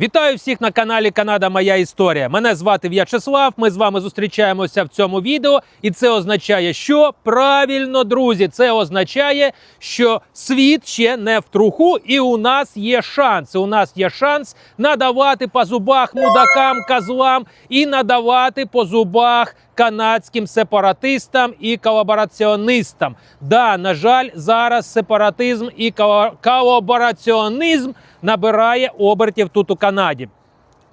Вітаю всіх на каналі Канада Моя Історія. Мене звати В'ячеслав. Ми з вами зустрічаємося в цьому відео, і це означає, що правильно, друзі, це означає, що світ ще не в труху, і у нас є шанс. У нас є шанс надавати по зубах мудакам, козлам і надавати по зубах канадським сепаратистам і колабораціоністам. Да, на жаль, зараз сепаратизм і колабораціонізм набирає обертів тут у Канаді.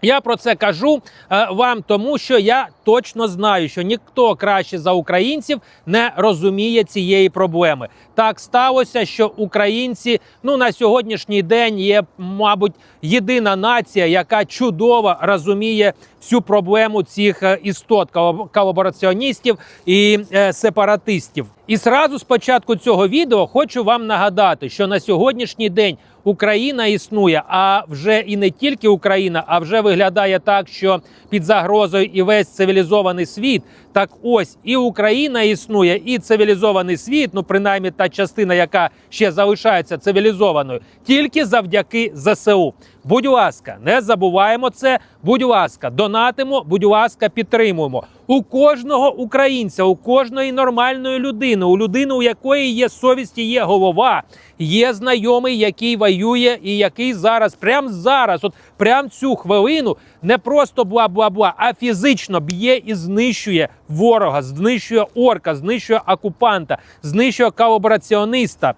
Я про це кажу е, вам, тому що я точно знаю, що ніхто краще за українців не розуміє цієї проблеми. Так сталося, що українці ну на сьогоднішній день є, мабуть, єдина нація, яка чудово розуміє всю проблему цих е, істот колабораціоністів і е, сепаратистів. І зразу з початку цього відео хочу вам нагадати, що на сьогоднішній день Україна існує, а вже і не тільки Україна, а вже виглядає так, що під загрозою і весь цивілізований світ. Так ось і Україна існує, і цивілізований світ, ну принаймні та частина, яка ще залишається цивілізованою, тільки завдяки ЗСУ. Будь ласка, не забуваємо це. Будь ласка, донатимо, будь ласка, підтримуємо. У кожного українця, у кожної нормальної людини, у людини, у якої є совість є голова, є знайомий, який воює, і який зараз, прямо зараз, от прямо цю хвилину, не просто бла-бла-бла, а фізично б'є і знищує ворога, знищує орка, знищує окупанта, знищує колабораціониста.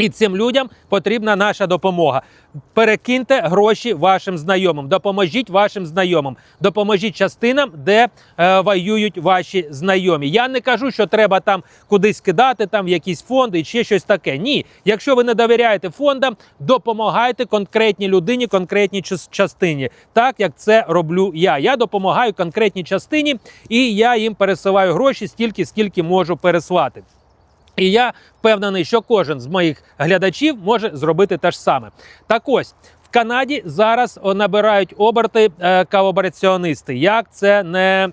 І цим людям потрібна наша допомога. Перекиньте гроші вашим знайомим, допоможіть вашим знайомим, допоможіть частинам, де е, воюють ваші знайомі. Я не кажу, що треба там кудись кидати, там якісь фонди і ще щось таке. Ні, якщо ви не довіряєте фондам, допомагайте конкретній людині, конкретній частині, так як це роблю я. Я допомагаю конкретній частині, і я їм пересилаю гроші стільки, скільки можу переслати. І я впевнений, що кожен з моїх глядачів може зробити те ж саме. Так ось. В Канаді зараз набирають оберти е, колабораціоністи. Як це не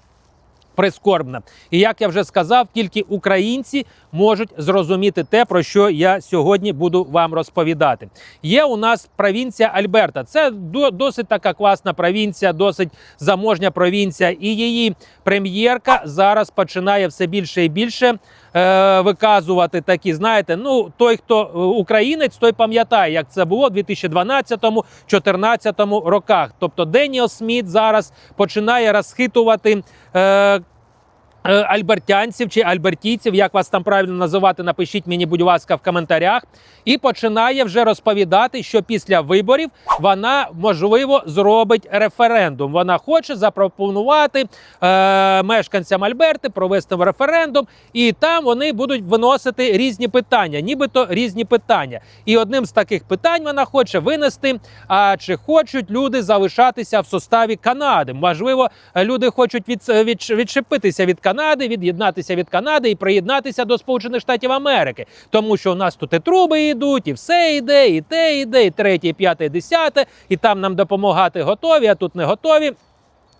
прискорбно. І як я вже сказав, тільки українці можуть зрозуміти те, про що я сьогодні буду вам розповідати. Є у нас провінція Альберта. Це до- досить така класна провінція, досить заможня провінція. І її прем'єрка зараз починає все більше і більше е, виказувати такі, знаєте, ну той, хто е, українець, той пам'ятає, як це було в 2012-2014 роках. Тобто Деніел Сміт зараз починає розхитувати. Е, Альбертянців чи альбертійців, як вас там правильно називати, напишіть мені, будь ласка, в коментарях. І починає вже розповідати, що після виборів вона можливо зробить референдум. Вона хоче запропонувати е, мешканцям Альберти провести референдум, і там вони будуть виносити різні питання, нібито різні питання. І одним з таких питань вона хоче винести: а чи хочуть люди залишатися в составі Канади? Можливо, люди хочуть від, від, відчепитися від Канади, від'єднатися від Канади і приєднатися до Сполучених Штатів Америки, тому що у нас тут і труби йдуть, і все йде, і те йде, і третє, і п'яте, і десяте, і там нам допомагати готові, а тут не готові.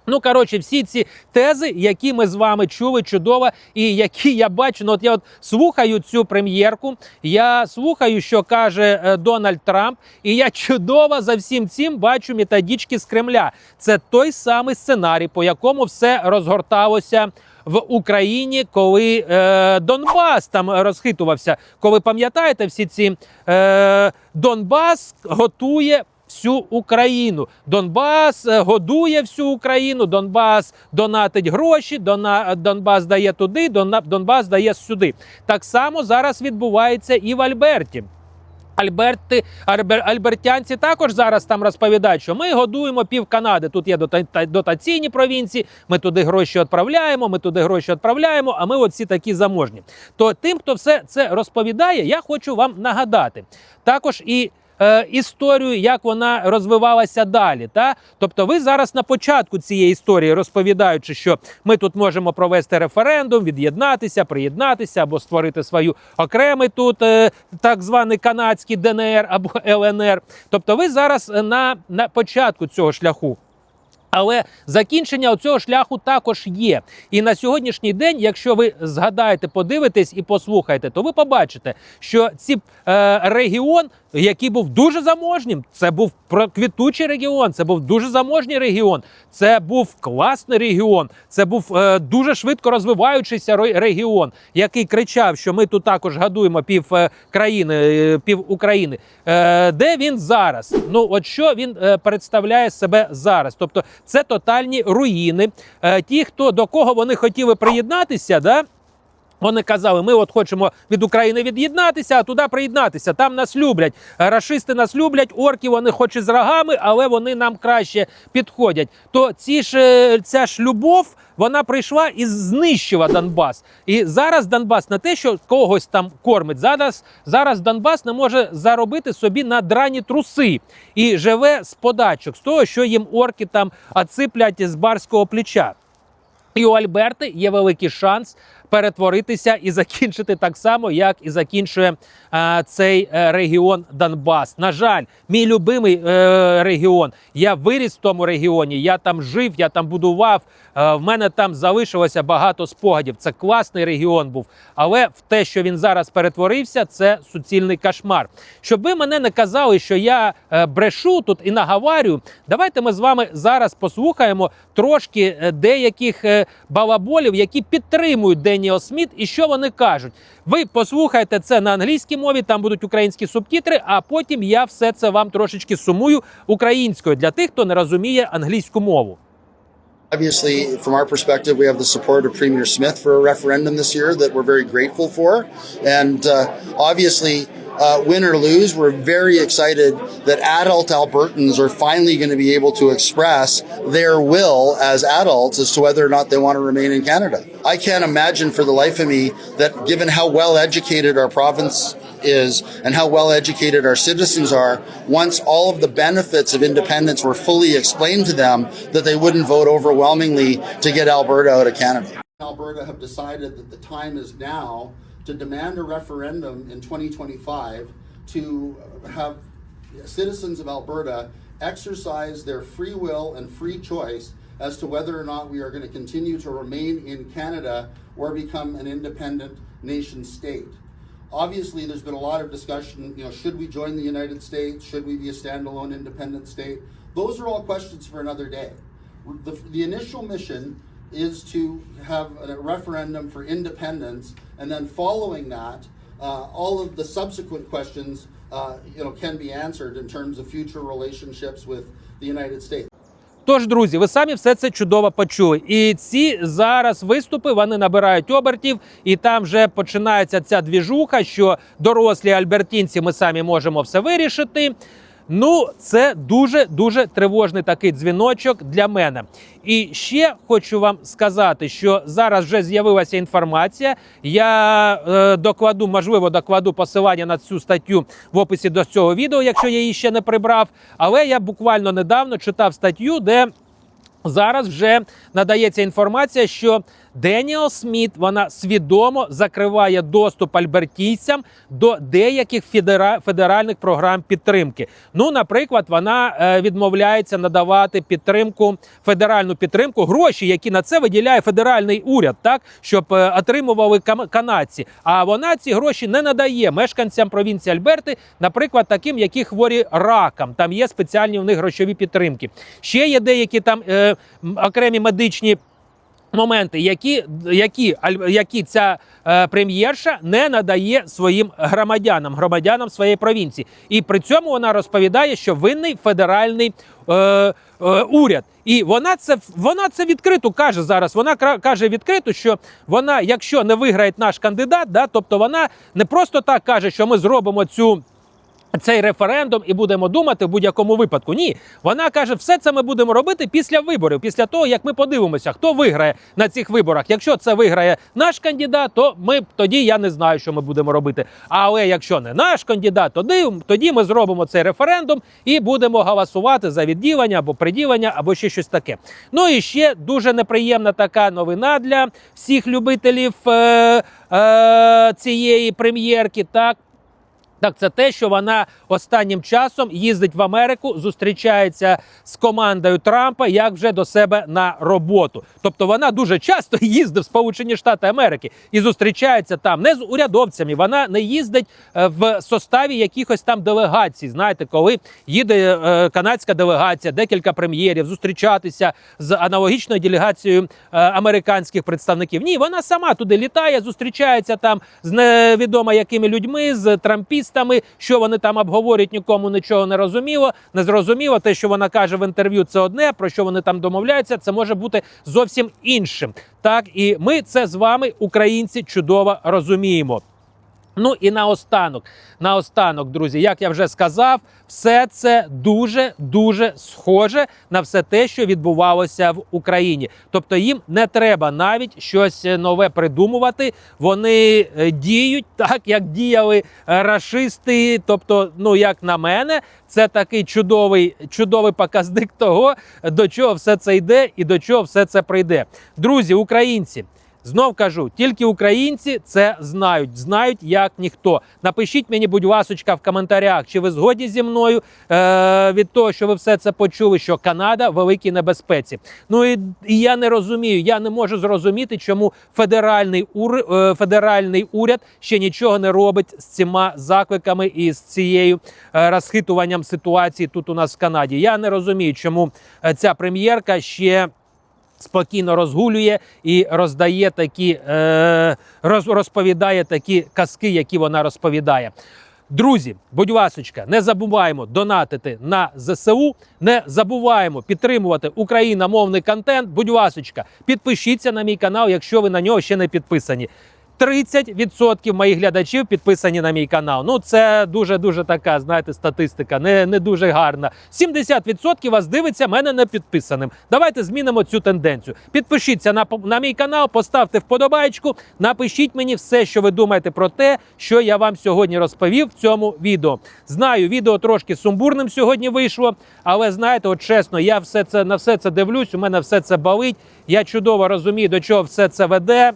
Ну, коротше, всі ці тези, які ми з вами чули чудово, і які я бачу, ну от я от слухаю цю прем'єрку, я слухаю, що каже е, Дональд Трамп, і я чудово за всім цим бачу методички з Кремля. Це той самий сценарій, по якому все розгорталося. В Україні, коли е, Донбас там розхитувався, коли пам'ятаєте всі ці е, Донбас готує всю Україну. Донбас е, годує всю Україну. Донбас донатить гроші. Дона, Донбас дає туди, Донбас дає сюди. Так само зараз відбувається і в Альберті. Альберти, Альбер, альбертянці також зараз там розповідають, що ми годуємо пів Канади. Тут є дота- дотаційні провінції. Ми туди гроші відправляємо. Ми туди гроші відправляємо. А ми оці такі заможні. То тим, хто все це розповідає, я хочу вам нагадати також і. Е, історію, як вона розвивалася далі, та тобто, ви зараз на початку цієї історії розповідаючи, що ми тут можемо провести референдум, від'єднатися, приєднатися або створити свою окремий тут е, так званий канадський ДНР або ЛНР. Тобто, ви зараз на, на початку цього шляху. Але закінчення цього шляху також є. І на сьогоднішній день, якщо ви згадаєте, подивитесь і послухаєте, то ви побачите, що ці е, регіон який був дуже заможнім. Це був квітучий регіон, це був дуже заможній регіон, це був класний регіон, це був е, дуже швидко розвиваючийся ро- регіон, який кричав, що ми тут також гадуємо пів е, країни, е, пів України. Е, де він зараз? Ну, от що він е, представляє себе зараз? Тобто, це тотальні руїни. Е, ті, хто до кого вони хотіли приєднатися, да. Вони казали, ми от хочемо від України від'єднатися, а туди приєднатися. Там нас люблять. Рашисти нас люблять, орки вони хоч і з рогами, але вони нам краще підходять. То ці ж е, ця ж любов. Вона прийшла і знищила Донбас. І зараз Донбас не те, що когось там кормить. Зараз, зараз Донбас не може заробити собі на драні труси і живе з подачок, з того, що їм орки там оциплять з барського плеча. І у Альберти є великий шанс перетворитися і закінчити так само, як і закінчує е, цей регіон Донбас. На жаль, мій любимий е, регіон. Я виріс в тому регіоні. Я там жив, я там будував. Е, в мене там залишилося багато спогадів. Це класний регіон був. Але в те, що він зараз перетворився, це суцільний кошмар. Щоб ви мене не казали, що я е, брешу тут і наговарю, давайте ми з вами зараз послухаємо трошки е, деяких е, балаболів, які підтримують Деніел Сміт, і що вони кажуть. Ви послухайте це на англійській мові, там будуть українські субтитри, а потім я все це вам трошечки сумую українською для тих, хто не розуміє англійську мову. Obviously, from our perspective, we have the support of Premier Smith for a referendum this year that we're very grateful for. And uh, obviously, uh, win or lose, we're very excited that adult Albertans are finally going to be able to express their will as adults as to whether or not they want to remain in Canada. I can't imagine for the life of me that given how well educated our province is and how well educated our citizens are, once all of the benefits of independence were fully explained to them, that they wouldn't vote overwhelmingly to get Alberta out of Canada. Alberta have decided that the time is now to demand a referendum in 2025 to have citizens of Alberta exercise their free will and free choice as to whether or not we are going to continue to remain in Canada or become an independent nation state. Obviously, there's been a lot of discussion, you know, should we join the United States? Should we be a standalone independent state? Those are all questions for another day. The, the initial mission is to have a referendum for independence, and then following that, uh, all of the subsequent questions, uh, you know, can be answered in terms of future relationships with the United States. Тож, друзі, ви самі все це чудово почули. І ці зараз виступи вони набирають обертів, і там вже починається ця двіжуха, що дорослі альбертінці ми самі можемо все вирішити. Ну, це дуже дуже тривожний такий дзвіночок для мене. І ще хочу вам сказати, що зараз вже з'явилася інформація. Я е, докладу, можливо, докладу посилання на цю статтю в описі до цього відео, якщо я її ще не прибрав. Але я буквально недавно читав статтю, де Зараз вже надається інформація, що Деніел Сміт вона свідомо закриває доступ альбертійцям до деяких федеральних програм підтримки. Ну, наприклад, вона е, відмовляється надавати підтримку, федеральну підтримку, гроші, які на це виділяє федеральний уряд, так щоб е, отримували канадці. А вона ці гроші не надає мешканцям провінції Альберти, наприклад, таким, які хворі раком. Там є спеціальні у них грошові підтримки. Ще є деякі там е, окремі медичні. Моменти, які, які, які ця е, прем'єрша не надає своїм громадянам, громадянам своєї провінції, і при цьому вона розповідає, що винний федеральний е, е, уряд. І вона це вона це відкрито каже зараз. Вона каже відкрито, що вона, якщо не виграє наш кандидат, да, тобто вона не просто так каже, що ми зробимо цю. Цей референдум і будемо думати в будь-якому випадку. Ні, вона каже, все це ми будемо робити після виборів, після того як ми подивимося, хто виграє на цих виборах. Якщо це виграє наш кандидат, то ми тоді я не знаю, що ми будемо робити. Але якщо не наш кандидат, тоді, тоді ми зробимо цей референдум і будемо голосувати за відділення або приділення, або ще щось таке. Ну і ще дуже неприємна така новина для всіх любителів е, е, цієї прем'єрки. Так Так, це те, що вона останнім часом їздить в Америку, зустрічається з командою Трампа як вже до себе на роботу. Тобто вона дуже часто їздить в Сполучені Штати Америки і зустрічається там не з урядовцями. Вона не їздить е, в составі якихось там делегацій. Знаєте, коли їде е, канадська делегація, декілька прем'єрів зустрічатися з аналогічною делегацією е, американських представників. Ні, вона сама туди літає, зустрічається там з невідомо якими людьми, з трампістами. Що вони там обговорять, нікому нічого не розуміло. Не зрозуміло. Те, що вона каже в інтерв'ю, це одне. Про що вони там домовляються, це може бути зовсім іншим. Так і ми це з вами, українці, чудово розуміємо. Ну і наостанок, наостанок, друзі, як я вже сказав, все це дуже дуже схоже на все те, що відбувалося в Україні. Тобто їм не треба навіть щось нове придумувати. Вони е, діють так, як діяли е, рашисти. Тобто, ну як на мене, це такий чудовий, чудовий показник того, до чого все це йде і до чого все це прийде. Друзі, українці. Знов кажу, тільки українці це знають, знають як ніхто. Напишіть мені, будь ласочка, в коментарях, чи ви згодні зі мною е- від того, що ви все це почули, що Канада в великій небезпеці. Ну і, і я не розумію, я не можу зрозуміти, чому федеральний ур, е, федеральний уряд ще нічого не робить з цими закликами і з цією е, розхитуванням ситуації тут у нас в Канаді. Я не розумію, чому е, ця прем'єрка ще спокійно розгулює і роздає такі, е, роз, розповідає такі казки, які вона розповідає. Друзі, будь ласочка, не забуваємо донатити на ЗСУ, не забуваємо підтримувати україномовний контент. Будь ласочка, підпишіться на мій канал, якщо ви на нього ще не підписані. 30% моїх глядачів підписані на мій канал. Ну це дуже дуже така, знаєте, статистика, не, не дуже гарна. 70% вас дивиться мене не підписаним. Давайте змінимо цю тенденцію. Підпишіться на, на мій канал, поставте вподобайку, напишіть мені все, що ви думаєте про те, що я вам сьогодні розповів в цьому відео. Знаю, відео трошки сумбурним сьогодні вийшло, але знаєте, от чесно, я все це на все це дивлюсь. У мене все це болить. Я чудово розумію, до чого все це веде.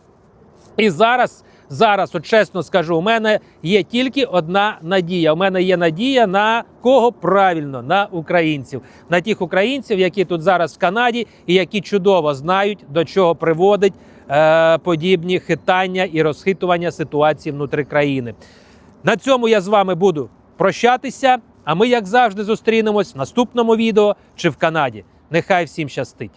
І зараз, зараз, от чесно скажу, у мене є тільки одна надія. У мене є надія на кого правильно на українців, на тих українців, які тут зараз в Канаді, і які чудово знають, до чого приводить е, подібні хитання і розхитування ситуації внутри країни. На цьому я з вами буду прощатися. А ми, як завжди, зустрінемось в наступному відео чи в Канаді. Нехай всім щастить!